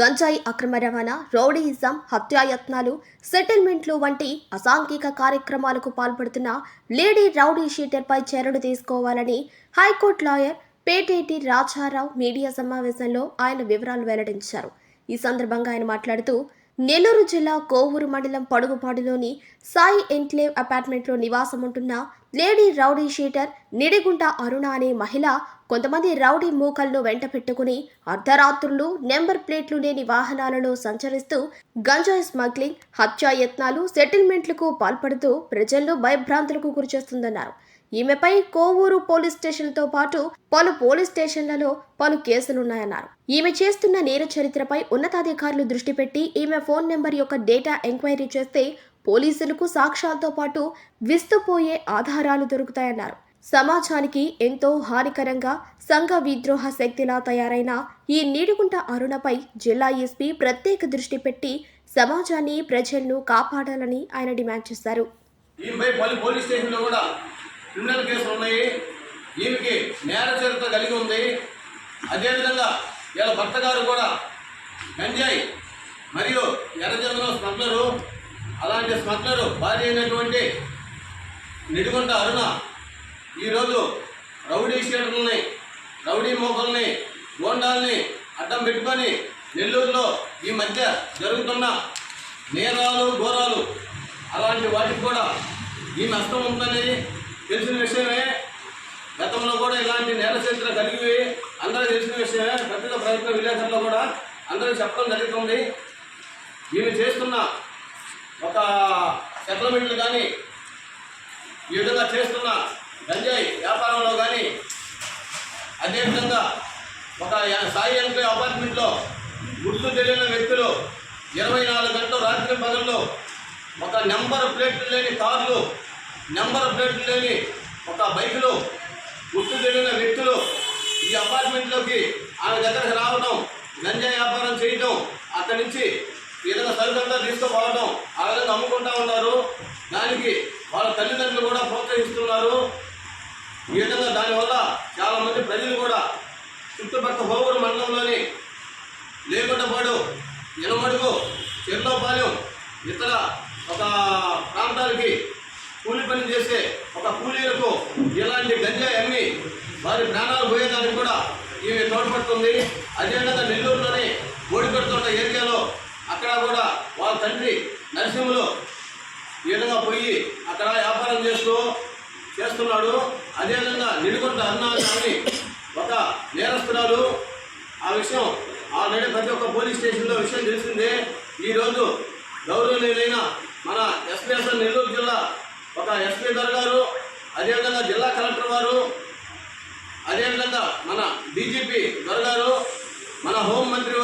గంజాయి అక్రమ రవాణా రౌడీయిజం హత్యాయత్నాలు సెటిల్మెంట్లు వంటి అసాంఘిక కార్యక్రమాలకు పాల్పడుతున్న లేడీ రౌడీ షీటర్పై చర్యలు తీసుకోవాలని high court lawyer Peteti Rajarao media సమావేశంలో ఆయన వివరాలు వెల్లడించారు. ఈ సందర్భంగా ఆయన మాట్లాడుతూ నెల్లూరు జిల్లా కోవూరు మండలం పడుగుపాడులోని సాయి ఎన్క్లేవ్ అపార్ట్మెంట్లో నివాసం ఉంటున్న lady rowdy sheeter Nidigunta Aruna అనే మహిళ కొంతమంది రౌడీ మూకలను వెంట పెట్టుకుని అర్ధరాత్రులు నెంబర్ ప్లేట్లు లేని వాహనాలలో సంచరిస్తూ గంజాయి స్మగ్లింగ్ హత్యాయత్నాలు సెటిల్మెంట్లకు పాల్పడుతూ ప్రజలను భయభ్రాంతులకు గురిచేస్తుందన్నారు. ఈమెపై కోవూరు పోలీస్ స్టేషన్తో పాటు పలు పోలీస్ స్టేషన్లలో పలు కేసులున్నాయన్నారు. ఈమె చేస్తున్న నేర చరిత్రపై ఉన్నతాధికారులు దృష్టి పెట్టి ఈమె ఫోన్ నెంబర్ యొక్క డేటా ఎంక్వైరీ చేస్తే పోలీసులకు సాక్ష్యాలతో పాటు విస్తుపోయే ఆధారాలు దొరుకుతాయన్నారు. సమాజానికి ఎంతో హానికరంగా సంఘ విద్రోహ శక్తిలా తయారైన ఈ నీడుగుంట అరుణపై జిల్లా ఎస్పీ ప్రత్యేక దృష్టి పెట్టి సమాజాన్ని ప్రజలను కాపాడాలని ఆయన డిమాండ్ చేశారు. క్రిమినల్ కేసులు ఉన్నాయి. ఈమెకి నేర చరిత్ర కలిగి ఉంది. అదేవిధంగా వీళ్ళ భర్త గారు కూడా గంజాయి మరియు ఎర్రచందనం స్మగ్లరు అలాంటి స్మగ్లరు భార్య అయినటువంటి నిడుగుంట అరుణ ఈరోజు రౌడీ షీటర్లని రౌడీ మోకల్ని గోండాల్ని అడ్డం పెట్టుకొని నెల్లూరులో ఈ మధ్య జరుగుతున్న నేరాలు ఘోరాలు అలాంటి వాటికి కూడా ఈ నష్టం ఉందనేది తెలిసిన విషయమే గతంలో కూడా ఇలాంటి నేర చరిత్ర కలిగి అందరూ తెలిసిన విషయమే పత్రిక ప్రయత్న విలేకరులో కూడా అందరూ చెప్పడం జరుగుతుంది. మేము చేస్తున్న ఒక సెటిల్మెంట్లు కానీ ఈ విధంగా చేస్తున్న గంజాయి వ్యాపారంలో కానీ అదేవిధంగా ఒక సాయి ఎంట్రీ అపార్ట్మెంట్లో గుర్తు తెలియని వ్యక్తులు ఇరవై నాలుగు గంటలు రాత్రి పగళ్ళు ఒక నెంబర్ ప్లేట్లు లేని కార్లు నెంబర్ ప్లేట్లు లేని ఒక బైకులు గుర్తు తెలియని వ్యక్తులు ఈ అపార్ట్మెంట్లోకి ఆమె దగ్గరకు రావడం గంజా వ్యాపారం చేయటం అక్కడి నుంచి ఏదైనా తల్లిదండ్రులు సరుకంతా తీసుకుపోవడం ఆ విధంగా అమ్ముకుంటా ఉన్నారు. దానికి వాళ్ళ తల్లిదండ్రులు కూడా ప్రోత్సహిస్తున్నారు. ఈ విధంగా దానివల్ల చాలామంది ప్రజలు కూడా చుట్టుపక్కల హోవూరు మండలంలోని లేకుంటపాడు ఎనమడుగు చెర్లోపాలెం ఇతర ఒక ప్రాంతాలకి కూలి పని చేసే ఒక కూలీలకు ఇలాంటి గంజాయి అమ్మి వారి ప్రాణాలు పోయేదానికి కూడా దీన్ని తోడ్పడుతుంది అదేవిధంగా నెల్లూరులోని ఓడిపెడుతున్న ఏరియాలో అక్కడ కూడా వాళ్ళ తండ్రి నరసింహులు ఈ విధంగా పోయి అక్కడ వ్యాపారం చేస్తూ చేస్తున్నాడు. అదేవిధంగా నిడుకుంట అన్నా అని ఒక నేరస్తురాలు. ఆ విషయం ఆల్రెడీ ప్రతి ఒక్క పోలీస్ స్టేషన్లో విషయం తెలిసిందే. ఈరోజు గౌరవనీయులైన మన ఎస్పీఎస్ఎల్ నెల్లూరు జిల్లా ఒక ఎస్పీ గారు గారు అదేవిధంగా జిల్లా కలెక్టర్ చెప్పి త్వరలో మన హోం మంత్రి